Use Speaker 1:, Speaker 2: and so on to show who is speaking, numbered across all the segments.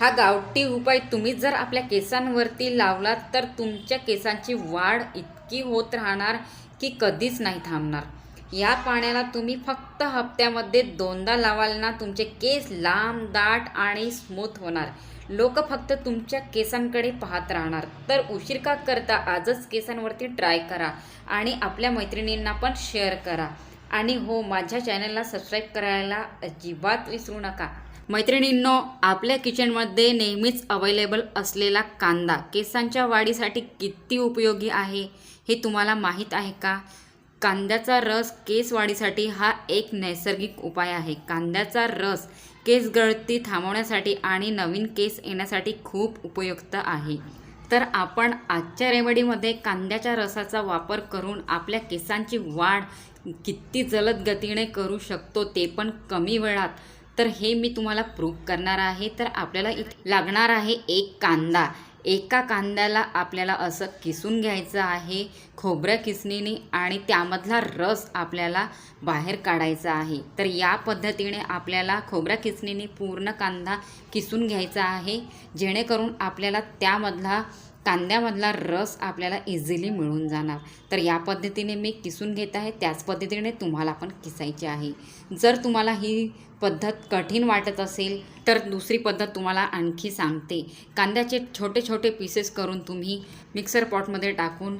Speaker 1: हा गावठी उपाय तुम्ही जर आपल्या केसांवरती लावलात तर तुमच्या केसांची वाढ इतकी होत राहणार की कधीच नाही थांबणार. या पाण्याला तुम्ही फक्त हप्त्यामध्ये दोनदा लावाल ना तुमचे केस लांब दाट आणि स्मूथ होणार. लोक फक्त तुमच्या केसांकडे पाहत राहणार. तर उशीर का करता आजच केसांवरती ट्राय करा आणि आपल्या मैत्रिणींना पण शेअर करा. आणि हो माझ्या चॅनलला सबस्क्राईब करायला अजिबात विसरू नका. मैत्रिणींनो आपल्या किचनमध्ये नेहमीच अवेलेबल असलेला कांदा केसांच्या वाढीसाठी किती उपयोगी आहे हे तुम्हाला माहीत आहे का? कांद्याचा रस केस वाढीसाठी हा एक नैसर्गिक उपाय आहे. कांद्याचा रस केस गळती थांबवण्यासाठी आणि नवीन केस येण्यासाठी खूप उपयुक्त आहे. तर आपण आजच्या रेमेडीमध्ये कांद्याच्या रसाचा वापर करून आपल्या केसांची वाढ किती जलद गतीने करू शकतो ते पण कमी वेळात तर हे मी तुम्हाला प्रूफ करणार आहे. तर आपल्याला इथे लागणार आहे एक कांदा. एका कांद्याला आपल्याला असं किसून घ्यायचं आहे खोबऱ्या किसणीने आणि त्यामधला रस आपल्याला बाहेर काढायचा आहे. तर या पद्धतीने आपल्याला खोबऱ्या किसणीने पूर्ण कांदा किसून घ्यायचा आहे. जेणेकरून आपल्याला त्यामधला कांद्यामधला रस आपल्याला इझिली मिळून जाणार. तर या पद्धतीने मी किसून घेत आहे. त्याच पद्धतीने तुम्हाला पण किसायची आहे. जर तुम्हाला ही पद्धत कठीण वाटत असेल तर दुसरी पद्धत तुम्हाला आणखी सांगते. कांद्याचे छोटे छोटे पीसेस करून तुम्ही मिक्सर पॉटमध्ये टाकून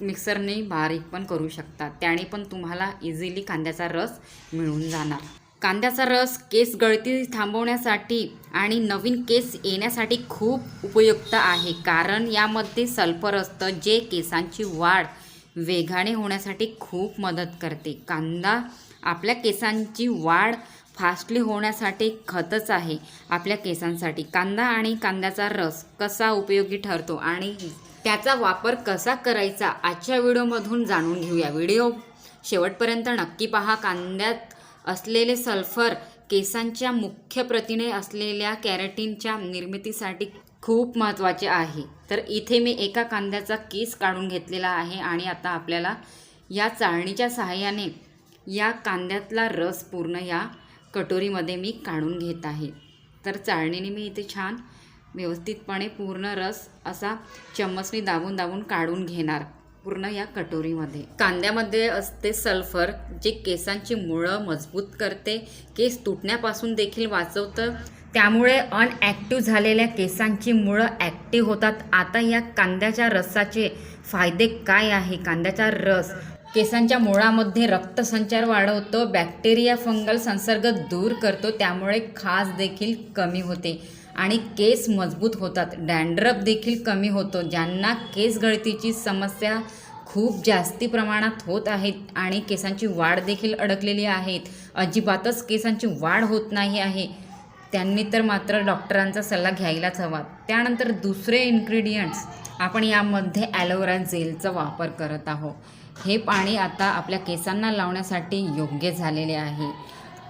Speaker 1: मिक्सरने बारीक पण करू शकता. त्याने पण तुम्हाला इझिली कांद्याचा रस मिळून जाणार. कांद्याचा रस केस गळती थांबवण्यासाठी आणि नवीन केस येण्यासाठी खूप उपयुक्त आहे. कारण यामध्ये सल्फर असतं जे केसांची वाढ वेगाने होण्यासाठी खूप मदत करते. कांदा आपल्या केसांची वाढ फास्टली होण्यासाठी खतच आहे आपल्या केसांसाठी. कांदा आणि कांद्याचा रस कसा उपयोगी ठरतो आणि त्याचा वापर कसा करायचा आजच्या व्हिडिओमधून जाणून घेऊया. व्हिडिओ शेवटपर्यंत नक्की पहा. कांद्यात असलेले सल्फर केसांच्या मुख्य प्रथिने असलेल्या कॅरेटीनच्या निर्मितीसाठी खूप महत्त्वाचे आहे. तर इथे मी एका कांद्याचा केस काढून घेतलेला आहे आणि आता आपल्याला या चाळणीच्या सहाय्याने या कांद्यातला रस पूर्ण या कटोरीमध्ये मी काढून घेत आहे. तर चाळणीने मी इथे छान व्यवस्थितपणे पूर्ण रस असा चम्मचने दाबून दाबून काढून घेणार. पूर्ण या कटोरीमध्ये. कांद्यामध्ये असते सल्फर जे केसांची मुळं मजबूत करते. केस तुटण्यापासून देखील वाचवतं. त्यामुळे अनॲक्टिव्ह झालेल्या केसांची मुळं ॲक्टिव्ह होतात. आता या कांद्याच्या रसाचे फायदे काय आहे? कांद्याचा रस. केसांच्या मुळामध्ये रक्तसंचार वाढवतो. बॅक्टेरिया फंगल संसर्ग दूर करतो. त्यामुळे खाज देखील कमी होते. आणि केस मजबूत होतात. डॅन्ड्रफ देखील कमी होतो ज्यांना केस गळतीची समस्या खूप जास्ती प्रमाणात होत आहेत आणि केसांची वाढ देखील अडकलेली आहेत. अजिबातच केसांची वाढ होत नाही आहे. त्यांनी तर मात्र डॉक्टरांचा सल्ला घ्यायलाच हवा. त्यानंतर दुसरे इन्ग्रेडियंट्स. आपण यामध्ये ॲलोवेरा जेलचा वापर करत आहोत. हे पाणी आता आपल्या केसांना लावण्यासाठी योग्य झालेले आहे.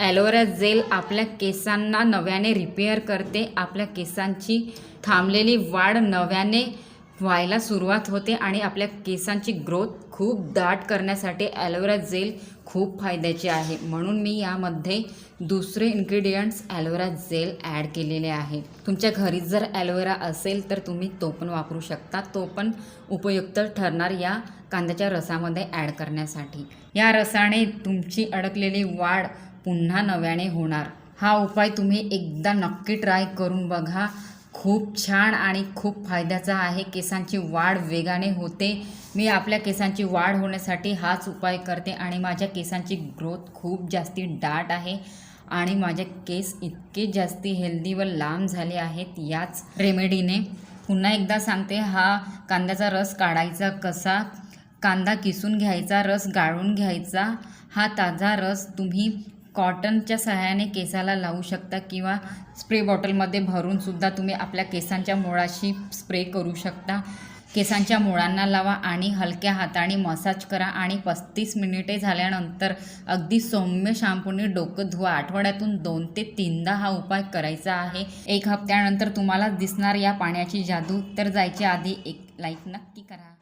Speaker 1: ॲलोवेरा जेल आपल्या केसांना नव्याने रिपेअर करते. आपल्या केसांची थांबलेली वाढ नव्याने व्हायला सुरुवात होते आणि आपल्या केसांची ग्रोथ खूप दाट करण्यासाठी ॲलोवेरा जेल खूप फायद्याचे आहे. म्हणून मी यामध्ये दुसरे इन्ग्रेडियंट्स ॲलोवेरा जेल ॲड केलेले आहे. तुमच्या घरी जर ॲलोवेरा असेल तर तुम्ही तो पण वापरू शकता. तो पण उपयुक्त ठरणार या कांद्याच्या रसामध्ये ॲड करण्यासाठी. या रसाने तुमची अडकलेली वाढ पुन्हा नव्याने होणार. हा उपाय तुम्ही एकदा नक्की ट्राय करून बघा. खूप छान आणि खूप फायद्याचा आहे. केसांची वाढ वेगाने होते. मी आपल्या केसांची वाढ होण्यासाठी हाच उपाय करते आणि माझ्या केसांची ग्रोथ खूप जास्ती डाट आहे आणि माझे केस इतके जास्ती हेल्दी व लांब झाले आहेत याच रेमेडीने पुन्हा एकदा सांगते हा कांद्याचा रस काढायचा कसा? कांदा किसून घ्यायचा रस गाळून घ्यायचा. हा ताजा रस तुम्ही कॉटनच्या सहाय्याने केसाला लावू शकता किंवा स्प्रे बॉटलमध्ये भरून सुद्धा तुम्ही आपल्या केसांच्या मुळाशी स्प्रे करू शकता. केसांच्या मुळांना लावा आणि हलक्या हाताने मसाज करा आणि पस्तीस मिनिटे झाल्यानंतर अगदी सौम्य शॅम्पूने डोकं धुवा. आठवड्यातून दोन ते तीनदा हा उपाय करायचा आहे. एक हप्त्यानंतर तुम्हाला दिसणार या पाण्याची जादू. तर जायच्या आधी एक लाईक नक्की करा.